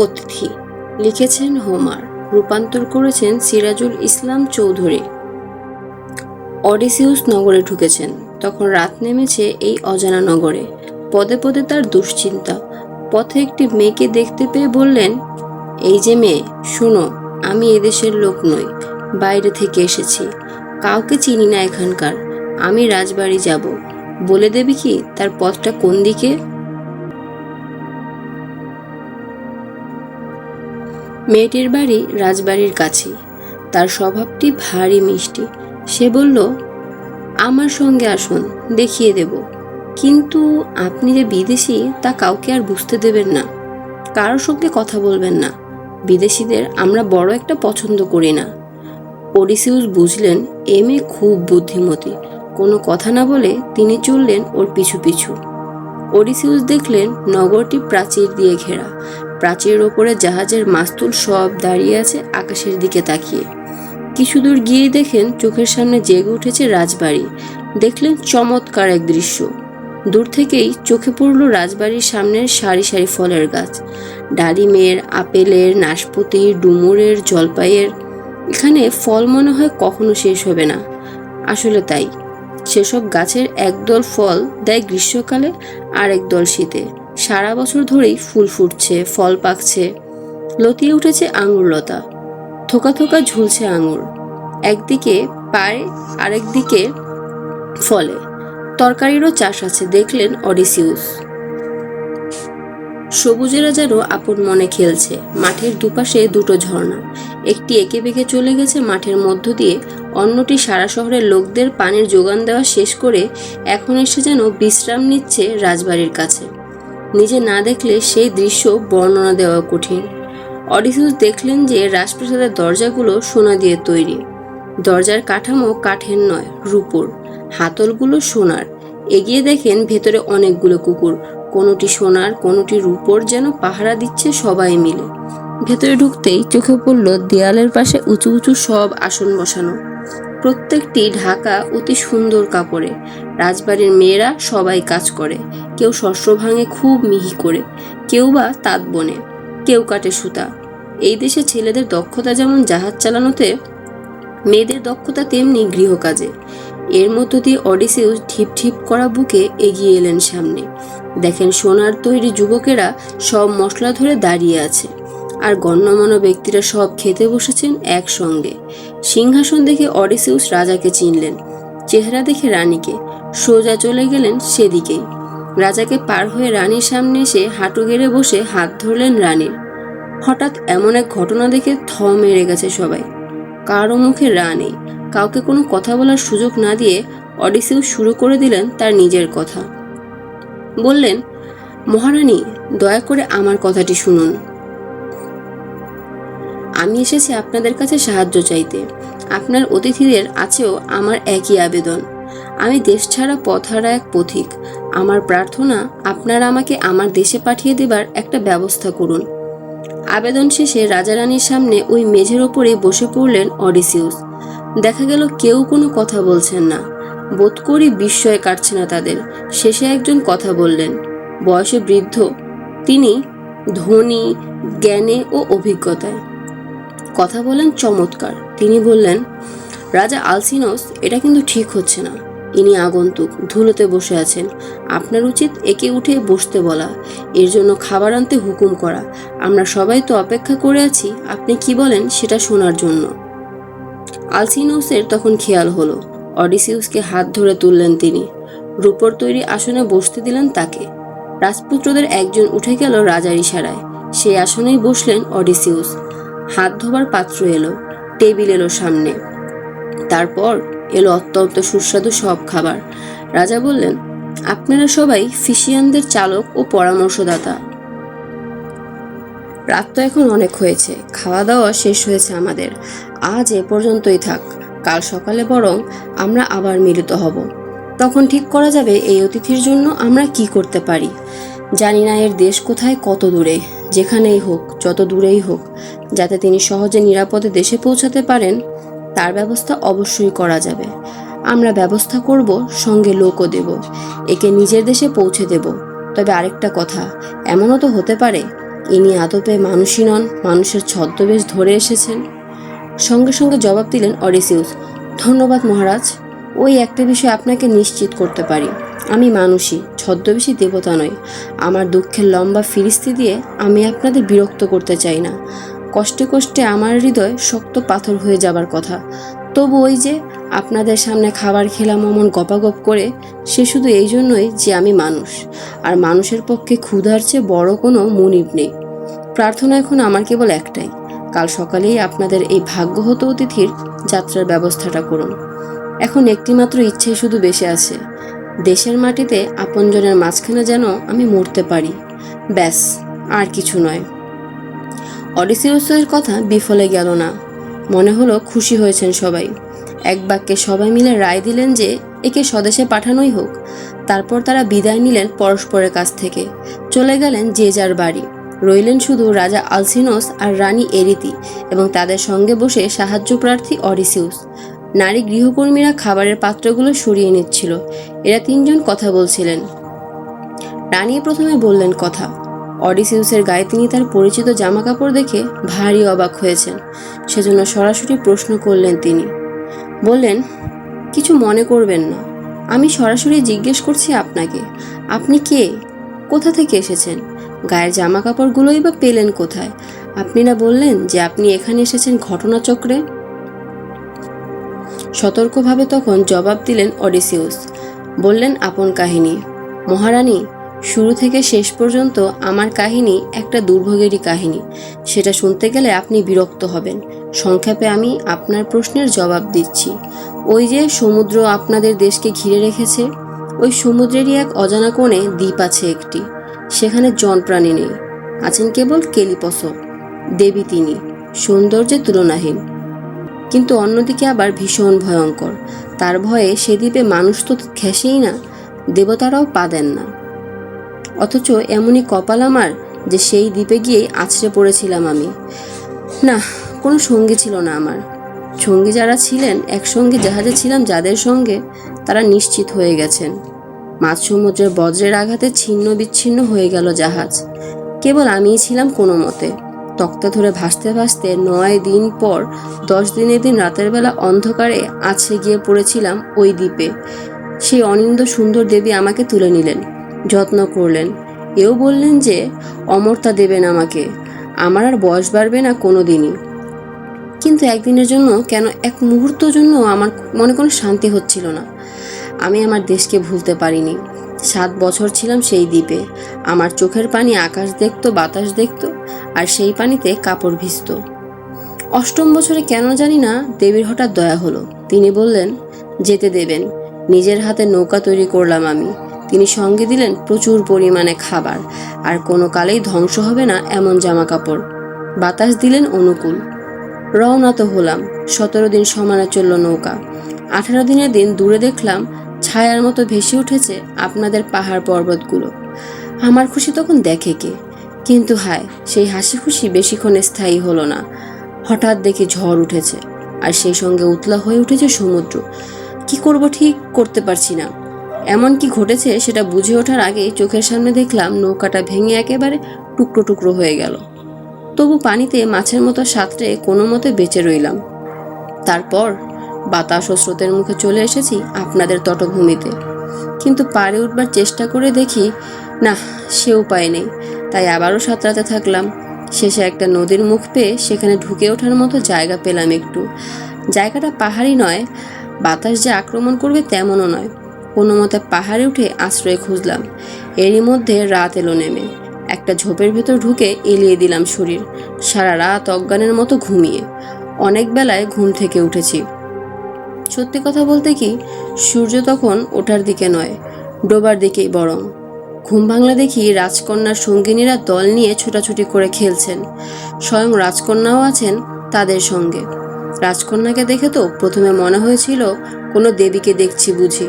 অতিথি লিখেছেন হোমার, রূপান্তর করেছেন সিরাজুল ইসলাম চৌধুরী। অডিসিউস নগরে ঢুকেছেন। তখন রাত নেমেছে এই অজানা নগরে। পদে পদে তার দুশ্চিন্তা। পথে একটি মেয়েকে দেখতে পেয়ে বললেন, এই যে মেয়ে, শোনো, আমি এদেশের লোক নই, বাইরে থেকে এসেছি। কাউকে চিনি না এখানকার। আমি রাজবাড়ি যাব। বলে দেবে কি, তার পথটা কোন দিকে? মেয়েটির বাড়ি রাজবাড়ির কাছেই তার স্বভাবটি ভারী মিষ্টি। সে বলল, আমার সঙ্গে আসুন, দেখিয়ে দেব। কিন্তু আপনি যে বিদেশি, তা কাউকে আর বুঝতে দেবেন না। কারোর সঙ্গে কথা বলবেন না। বিদেশিদের আমরা বড় একটা পছন্দ করি না। ওডিসিউস বুঝলেন এম এ খুব বুদ্ধিমতী। কোনো কথা না বলে তিনি চললেন ওর পিছু পিছু। ওডিসিউস দেখলেন, নগরটি প্রাচীর দিয়ে ঘেরা। প্রাচীরের ওপরে জাহাজের মাস্তুল সব দাঁড়িয়ে আছে আকাশের দিকে তাকিয়ে। কিছু দূর গিয়ে দেখেন চোখের সামনে জেগে উঠেছে রাজবাড়ি। দেখলেন চমৎকার এক দৃশ্য। দূর থেকেই চোখে পড়ল রাজবাড়ির সামনের সারি সারি ফলের গাছ। ডালিমের, আপেলের, নাশপাতির, ডুমুরের, জলপাইয়ের। এখানে ফল মনে হয় কখনো শেষ হবে না। আসলে তাই। সেসব গাছের একদল ফল দেয় গ্রীষ্মকালে আর একদল শীতে। সারা বছর ধরেই ফুল ফুটছে, ফল পাকছে। লতিয়ে উঠেছে আঙুর লতা থোকা থোকা ঝুলছে আঙুর। একদিকে পায়ে, আরেকদিকে ফলে। তরকারিরও চাষ আছে, দেখলেন অডিসিউস সবুজেরা যেন আপন মনে খেলছে, মাঠের দুপাশে দুটো ঝর্ণা। একটি এঁকে বেঁকে চলে গেছে মাঠের মধ্য দিয়ে, অন্যটি সারা শহরের লোকদের পানির যোগান দেওয়া শেষ করে এখন এসে যেন বিশ্রাম নিচ্ছে রাজবাড়ির কাছে। নিজে না দেখলে সেই দৃশ্য বর্ণনা দেওয়া কঠিন। অডিসিউস দেখলেন যে রাজপ্রাসাদের দরজাগুলো সোনা দিয়ে তৈরি। দরজার কাঠামো কাঠের নয়, রূপোর। হাতলগুলো সোনার। এগিয়ে দেখেন ভেতরে অনেকগুলো কুকুর। কোনোটি সোনার, কোনোটি রূপোর যেন পাহারা দিচ্ছে সবাই মিলে। ভেতরে ঢুকতেই চোখে পড়ল দেয়ালের পাশে উঁচু উঁচু সব আসন বসানো। প্রত্যেকটি ঢাকা অতি সুন্দর কাপড়ে। রাজবাড়ির মেয়েরা সবাই কাজ করে। কেউ শস্য ভাঙে খুব মিহি করে, কেউ বা তাঁত বনে, কেউ কাটে সুতা। এই দেশে ছেলেদের দক্ষতা যেমন জাহাজ চালানোতে, মেয়েদের দক্ষতা তেমনি গৃহকাজে। এর মধ্য দিয়ে অডিসিউস ঢিপ ঢিপ করা বুকে এগিয়ে এলেন সামনে। দেখেন সোনার তৈরি যুবকেরা সব মশলা ধরে দাঁড়িয়ে আছে, আর গণ্যমান্য ব্যক্তিরা সব খেতে বসেছেন একসঙ্গে। সিংহাসন দেখে অডিসিউস রাজাকে চিনলেন, চেহারা দেখে রানীকে। সোজা চলে গেলেন সেদিকেই। রাজাকে পার হয়ে রানীর সামনে এসে হাঁটু গেড়ে বসে হাত ধরলেন রানীর। হঠাৎ এমন এক ঘটনা দেখে থ মেরে গেছে সবাই। কারও মুখে রা নেই। কাউকে কোনো কথা বলার সুযোগ না দিয়ে অডিসিউস শুরু করে দিলেন তার নিজের কথা। বললেন, মহারানী, দয়া করে আমার কথাটি শুনুন। আমি এসেছি আপনাদের কাছে সাহায্য চাইতে। আপনার অতিথিদের আছেও আমার একই আবেদন। আমি দেশ ছাড়া পথহারা এক পথিক। আমার প্রার্থনা, আপনারা আমাকে আমার দেশে পাঠিয়ে দেবার একটা ব্যবস্থা করুন। আবেদন শেষে রাজারানীর সামনে ওই মেঝের ওপরে বসে পড়লেন অডিসিউস দেখা গেল কেউ কোনো কথা বলছেন না। বোধ করি বিস্ময় কাটছে না তাদের। শেষে একজন কথা বললেন। বয়সে বৃদ্ধ। তিনি ধনী, জ্ঞানে ও অভিজ্ঞতায়। কথা বলেন চমৎকার। তিনি বললেন, রাজা আলসিনোস, এটা কিন্তু ঠিক হচ্ছে না। ইনি আগন্তুক ধুলোতে বসে আছেন। আপনার উচিত একে উঠে বসতে বলা। এর জন্য খাবার আনতে হুকুম করা। আমরা সবাই তো অপেক্ষা করে আছি, আপনি কি বলেন সেটা শোনার জন্য। আলসিনোসের তখন খেয়াল হলো। অডিসিউসকে হাত ধরে তুললেন তিনি। রূপর তৈরি আসনে বসতে দিলেন তাকে। রাজপুত্রদের একজন উঠে গেল রাজার ইশারায়। সেই আসনেই বসলেন অডিসিউস। হাত ধোবার পাত্র এলো। টেবিল এলো সামনে। তারপর এলো অত্যন্ত সুস্বাদু সব খাবার। রাজা বললেন, আপনারা সবাই ফিশিয়ানদের চালক ও পরামর্শদাতা। রাত তো এখন অনেক হয়েছে খাওয়া দাওয়া শেষ হয়েছে আমাদের। আজ এ পর্যন্তই থাক। কাল সকালে বরং আমরা আবার মিলিত হব। তখন ঠিক করা যাবে এই অতিথির জন্য আমরা কি করতে পারি। জানি না এর দেশ কোথায় কত দূরে, যেখানেই হোক, যত দূরেই হোক, যাতে তিনি সহজে নিরাপদে দেশে পৌঁছাতে পারেন তার ব্যবস্থা অবশ্যই করা যাবে। আমরা ব্যবস্থা করব, সঙ্গে লোকও দেব। একে নিজের দেশে পৌঁছে দেব। তবে আরেকটা কথা, এমনও তো হতে পারে, ইনি আদপে মানুষই নন, মানুষের ছদ্মবেশ ধরে এসেছেন। সঙ্গে সঙ্গে জবাব দিলেন অডিসিউস ধন্যবাদ মহারাজ, ওই একটা বিষয় আপনাকে নিশ্চিত করতে পারি। আমি মানুষই, ছদ্মবেশী দেবতা নই। আমার দুঃখের লম্বা ফিরিস্তি দিয়ে আমি আপনাদের বিরক্ত করতে চাই না। কষ্টে কষ্টে আমার হৃদয় শক্ত পাথর হয়ে যাবার কথা। তবু ওই যে আপনাদের সামনে খাবার খেলাম অমন গপাগপ করে, সে শুধু এই জন্যই যে আমি মানুষ। আর মানুষের পক্ষে ক্ষুধার চেয়ে বড় কোনো মনিব নেই। প্রার্থনা এখন আমার কেবল একটাই, কাল সকালেই আপনাদের এই ভাগ্যহত অতিথির যাত্রার ব্যবস্থাটা করুন। এখন একটিমাত্র ইচ্ছেই শুধু বেঁচে আছে। দেশের মাটিতে আপনজনের মাঝখানে যেন আমি মরতে পারি। ব্যাস, আর কিছু নয়। অডিসিউসের কথা বিফলে গেল না। মনে হলো খুশি হয়েছেন সবাই। এক বাক্যে সবাই মিলে রায় দিলেন যে একে স্বদেশে পাঠানোই হোক। তারপর তারা বিদায় নিলেন পরস্পরের কাছ থেকে। চলে গেলেন যে যার বাড়ি। রইলেন শুধু রাজা আলসিনোস আর রানী এরিতি এবং তাদের সঙ্গে বসে সাহায্য প্রার্থী অডিসিউস। নারী গৃহকর্মীরা খাবারের পাত্রগুলো সরিয়ে নিচ্ছিল। এরা তিনজন কথা বলছিলেন। রানী প্রথমে বললেন কথা। অডিসিউসের গায়ে তিনি তার পরিচিত জামা কাপড় দেখে ভারী অবাক হয়েছেন। সেজন্য সরাসরি প্রশ্ন করলেন তিনি। বললেন, কিছু মনে করবেন না। আমি সরাসরি জিজ্ঞেস করছি আপনাকে। আপনি কে? কোথা থেকে এসেছেন? গায়ের জামা কাপড়গুলোই বা পেলেন কোথায়? আপনি না বললেন যে আপনি এখানে এসেছেন ঘটনাচক্রে? সতর্কভাবে তখন জবাব দিলেন অডিসিউস। বললেন, আপন কাহিনী। মহারানী শুরু থেকে শেষ পর্যন্ত আমার কাহিনী একটা দুর্ভোগেরই কাহিনী। সেটা শুনতে গেলে আপনি বিরক্ত হবেন। সংক্ষেপে আমি আপনার প্রশ্নের জবাব দিচ্ছি। ওই যে সমুদ্র আপনাদের দেশকে ঘিরে রেখেছে, ওই সমুদ্রেরই এক অজানা কোণে দ্বীপ আছে একটি। সেখানে জনপ্রাণী নেই। আছেন কেবল কেলিপস, দেবী তিনি, সৌন্দর্যে তুলনাহীন। কিন্তু অন্যদিকে আবার ভীষণ ভয়ঙ্কর। তার ভয়ে সে দ্বীপে মানুষ তো ঘেসেই না, দেবতারাও পা দেন না। অথচ এমনই কপাল আমার যে সেই দ্বীপে গিয়েই আছড়ে পড়েছিলাম আমি। না, কোনো সঙ্গী ছিল না আমার। সঙ্গী যারা ছিলেন, একসঙ্গে জাহাজে ছিলাম, যাদের সঙ্গে তারা নিশ্চিত হয়ে গেছেন। মাঝ সমুদ্রের বজ্রের আঘাতে ছিন্ন বিচ্ছিন্ন হয়ে গেল জাহাজ। কেবল আমিই ছিলাম কোনো মতে। তক্তা ধরে ভাসতে ভাসতে নয় দিন পর, দশ দিনের দিন রাতের বেলা অন্ধকারে আছড়ে গিয়ে পড়েছিলাম ওই দ্বীপে। সেই অনিন্দ সুন্দর দেবী আমাকে তুলে নিলেন। যত্ন করলেন। এও বললেন যে, অমরতা দেবেন আমাকে। আমার আর বয়স বাড়বে না কোনো দিনই কিন্তু একদিনের জন্য কেন এক মুহূর্ত জন্য আমার মনে কোনো শান্তি হচ্ছিল না। আমি আমার দেশকে ভুলতে পারিনি। সাত বছর ছিলাম সেই দ্বীপে। আমার চোখের পানি আকাশ দেখতো, বাতাস দেখতো, আর সেই পানিতে কাপড় ভিজত। অষ্টম বছরে কেন জানি না দেবীর হঠাৎ দয়া হলো। তিনি বললেন, যেতে দেবেন। নিজের হাতে নৌকা তৈরি করলাম আমি। তিনি সঙ্গে দিলেন প্রচুর পরিমাণে খাবার। আর কোনো কালেই ধ্বংস হবে না এমন জামা কাপড় বাতাস দিলেন অনুকূল। রওনা তো হলাম। সতেরো দিন সমানে চলল নৌকা। আঠারো দিনের দিন দূরে দেখলাম ছায়ার মতো ভেসে উঠেছে আপনাদের পাহাড় পর্বতগুলো। আমার খুশি তখন দেখে কে? কিন্তু হায়, সেই হাসি খুশি বেশিক্ষণ স্থায়ী হলো না। হঠাৎ দেখি ঝড় উঠেছে। আর সেই সঙ্গে উতলা হয়ে উঠেছে সমুদ্র। কি করব ঠিক করতে পারছি না। এমন কি ঘটেছে সেটা বুঝে ওঠার আগেই চোখের সামনে দেখলাম নৌকাটা ভেঙে একেবারে টুকরো টুকরো হয়ে গেল। তবু পানিতে মাছের মতো সাঁতরে কোনো মতে বেঁচে রইলাম। তারপর বাতাস ও স্রোতের মুখে চলে এসেছি আপনাদের তটভূমিতে। কিন্তু পারে উঠবার চেষ্টা করে দেখি, না, সে উপায় নেই। তাই আবারও সাঁতরাতে থাকলাম। শেষে একটা নদীর মুখ পেয়ে সেখানে ঢুকে ওঠার মতো জায়গা পেলাম একটু। জায়গাটা পাহাড়ি নয়, বাতাস যে আক্রমণ করবে তেমনও নয়। কোনো মতে পাহাড়ে উঠে আশ্রয় খুঁজলাম। এরই মধ্যে রাত এলো নেমে। একটা ঝোপের ভেতর ঢুকে এলিয়ে দিলাম শরীর। সারা রাত অজ্ঞানের মতো ঘুমিয়ে। অনেক বেলায় ঘুম থেকে উঠেছি। সত্যি কথা বলতে কি, সূর্য তখন ওঠার দিকে নয়, ডোবার দিকেই বরং। ঘুম ভাঙলা দেখি রাজকন্যার সঙ্গিনীরা দল নিয়ে ছোটাছুটি করে খেলছেন। স্বয়ং রাজকন্যাও আছেন তাদের সঙ্গে। রাজকন্যাকে দেখে তো প্রথমে মনে হয়েছিল কোনো দেবীকে দেখছি বুঝি।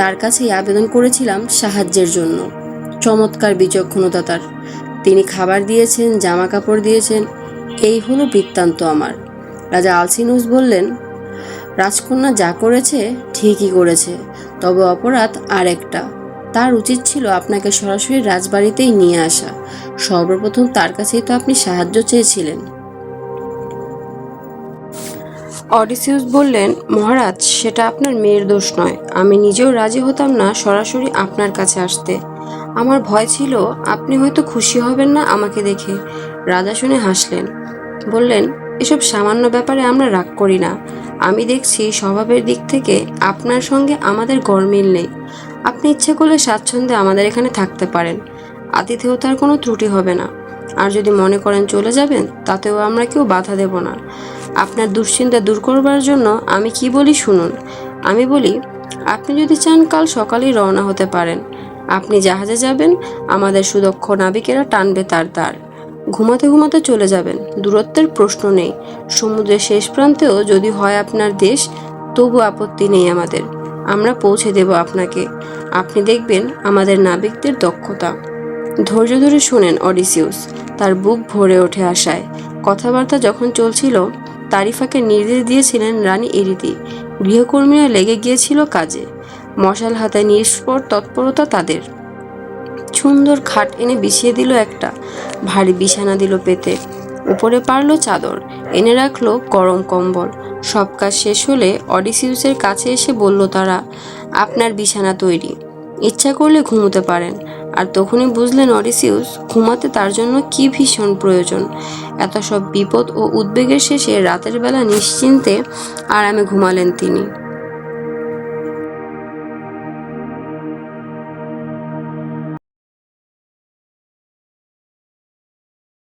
তার কাছেই আবেদন করেছিলাম সাহায্যের জন্য। চমৎকার বিচক্ষণতা তার। তিনি খাবার দিয়েছেন জামা কাপড় দিয়েছেন, এই হলো বৃত্তান্ত আমার। রাজা আলসিনুস বললেন, রাজকন্যা যা করেছে, ঠিকই করেছে, তবে অপরাধ আর একটা তার উচিত ছিল আপনাকে সরাসরি রাজবাড়িতেই নিয়ে আসা। সর্বপ্রথম তার কাছেই তো আপনি সাহায্য চেয়েছিলেন। অডিসিউস বললেন, মহারাজ, সেটা আপনার মেয়ের দোষ নয়। আমি নিজেও রাজি হতাম না সরাসরি আপনার কাছে আসতে। আমার ভয় ছিল, আপনি হয়তো খুশি হবেন না আমাকে দেখে। রাজা শুনে হাসলেন। বললেন, এসব সামান্য ব্যাপারে আমরা রাগ করি না। আমি দেখছি স্বভাবের দিক থেকে আপনার সঙ্গে আমাদের গরমিল নেই। আপনি ইচ্ছে করলে স্বাচ্ছন্দ্যে আমাদের এখানে থাকতে পারেন। আতিথেয়তার কোনো ত্রুটি হবে না। আর যদি মনে করেন চলে যাবেন, তাতেও আমরা কেউ বাধা দেব না। আপনার দুশ্চিন্তা দূর করবার জন্য আমি কি বলি শুনুন। আমি বলি, আপনি যদি চান কাল সকালেই রওনা হতে পারেন। আপনি জাহাজে যাবেন, আমাদের সুদক্ষ নাবিকেরা টানবে তার দ্বার। ঘুমাতে ঘুমাতে চলে যাবেন, দূরত্বের প্রশ্ন নেই। সমুদ্রের শেষ প্রান্তেও যদি হয় আপনার দেশ, তবু আপত্তি নেই আমাদের। আমরা পৌঁছে দেব আপনাকে। আপনি দেখবেন আমাদের নাবিকদের দক্ষতা। ধৈর্য ধরে শোনেন, অডিসিউস। তার বুক ভরে ওঠে আশায়। কথাবার্তা যখন চলছিল তারিফাকে নির্দেশ দিয়েছিলেন রানী এরিতি। গৃহকর্মীরা লেগে গিয়েছিল কাজে। মশাল হাতে নিষ্পর তৎপরতা তাদের। সুন্দর খাট এনে বিছিয়ে দিল একটা। ভারী বিছানা দিল পেতে। উপরে পারল চাদর। এনে রাখল গরম কম্বল। সব কাজ শেষ হলে অডিসিউসের কাছে এসে বলল তারা, আপনার বিছানা তৈরি। ইচ্ছা করলে ঘুমোতে পারেন। আর তখনই বুঝলেন অডিসিউস ঘুমাতে তার জন্য কি ভীষণ প্রয়োজন। এত সব বিপদ ও উদ্বেগের শেষে রাতের বেলা নিশ্চিন্তে আরামে ঘুমালেন তিনি।